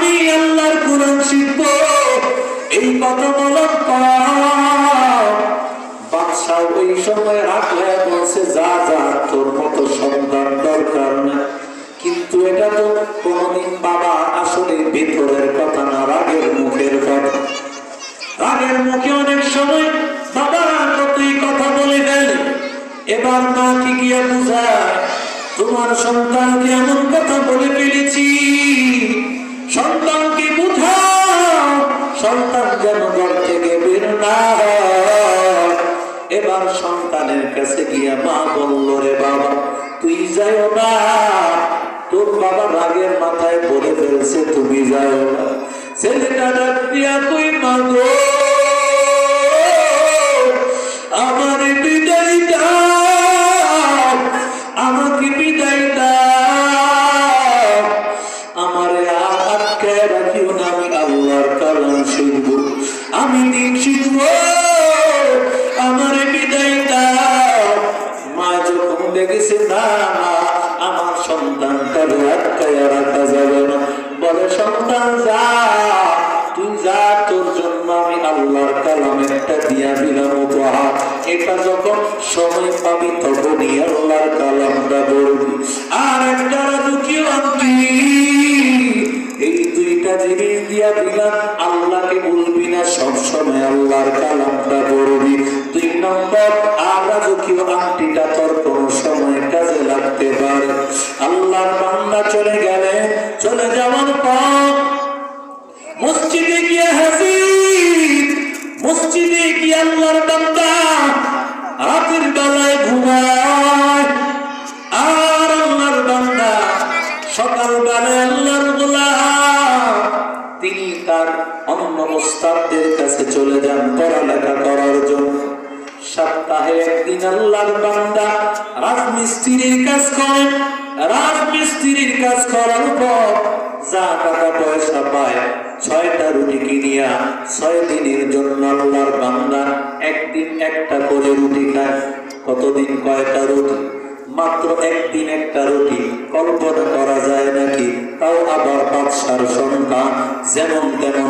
আমি আল্লাহর কোরআন শিখব। এই কথা বলার বাদশাহ ওই সময় রাগ বলছে, যা যা, তোর মতো সন্তান দরকার না। কিন্তু এটা তো কোনদিন বাবা আসলে ভিতরের কথা না, রাগের মুখের কথা। রাগের মুখে অনেক সময় বাবা কতই কথা বলে দেন এবার মাকে গিয়ে বুঝায়, তোমার সন্তানকে এমন কথা বলে ফেলেছি কাছে গিয়া মা বলল, রে বাবা, তুই যাও না। তোর বাবা রাগের মাথায় বলে ফেলছে, তুমি যাও না। ছেলেটা তুই মাগো আমার দেখেছে না না, আমার সন্তানটাকে আটকায় রাখা যাবে না। বলে, সন্তান, যা, তুই যা, তোর জন্য আমি আল্লাহর কালাম একটা দিয়া দিলাম উপহার। এটা যখন সময় পাবি, তখনই আল্লাহর কালামটা বলবি। আর একটা দুঃখী আন্টি এই দুইটা জিনিস দিয়া দিলাম, আল্লাহকে বলবি না সব সময় আল্লাহর কালামটা বলবি। দুই নম্বর আমরা দুঃখী আন্টিটা চলে গেলে, চলে যাওয়ার পর মসজিদে গিয়ে হাজির, মসজিদে গিয়ে আল্লাহর বান্দা রাতের বেলায় ঘুমায়। আর আল্লাহর বান্দা সকাল বেলায় আল্লাহর তিনি তার অন্য মোস্তাবদের কাছে চলে যান পড়ালেখা করার জন্য। সপ্তাহে একদিন আল্লাহর বান্দা রাজমিস্ত্রির কাজ করেন, রাজমিস্ত্রির কাজ করার পর যা টাকা পয়সা পায়, ছয়টা রুটি কিনিয়া ছয় দিনের জন্য আল্লাহর বান্দা একদিন একটা করে রুটি খায়। কতদিন কয়টা রুটি? মাত্র একদিন একটা রুটি। কল্পনা করা যায় নাকি? তাও আবার বাদশার সন্তান যেমন তেমন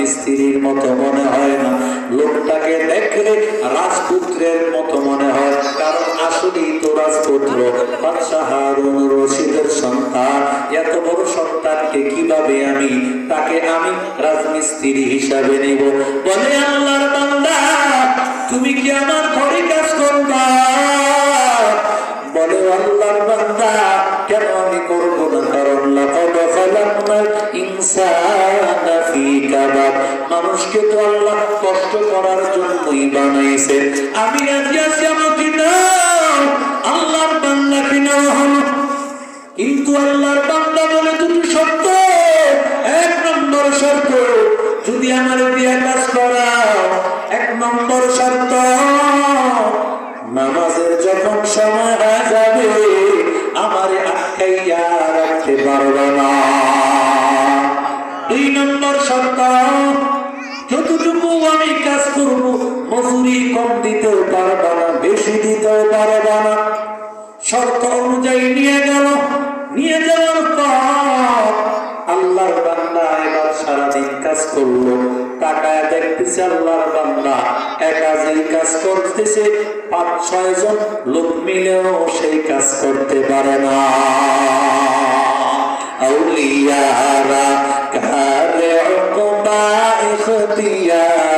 তো রাজমিস্ত্রির মতো মনে হয় না। লোকটাকে দেখলে রাজপুত্রের মতো মনে হয়, কারণ আসলেই তো রাজপুত্র। রশিদের সন্তান। এত বড় সন্তানকে কীভাবে আমি, তাকে আমি রাজমিস্ত্রি হিসাবে নিব? বলে, আল্লাহর বান্দা, তুমি কি আমার ঘরে কাজ করবা? বলে, আল্লাহর মানুষকে তো আল্লাহ কষ্ট করার জন্যই বানাইছে। আমি রাজি আছি আমাকে নাও আল্লাহর বান্দাকে নেওয়া হলো কিন্তু আল্লাহর বান্দা বলে দুটো শর্ত এক নম্বর শর্ত, যদি আমার বিয়ে কাজ করাও এক নম্বর শর্ত, নামাজের যখন সময় যাবে, আমার আটকাইয়া রাখতে পারবে না। যতটুকু আমি কাজ করব। মজুরি কম দিতেও না, বেশি দিতেও না। শর্ত অনুযায়ী নিয়ে গেল। নিয়ে যাওয়ার পর আল্লাহর বান্দা এবার সারাদিন কাজ করল। দেখতেছে আল্লাহর বান্দা একা যেই কাজ করতেছে। পাঁচ, ছয় জন লোক মিলেও সেই কাজ করতে পারে না। আউলিয়ারা কারে উকবা জাহিলা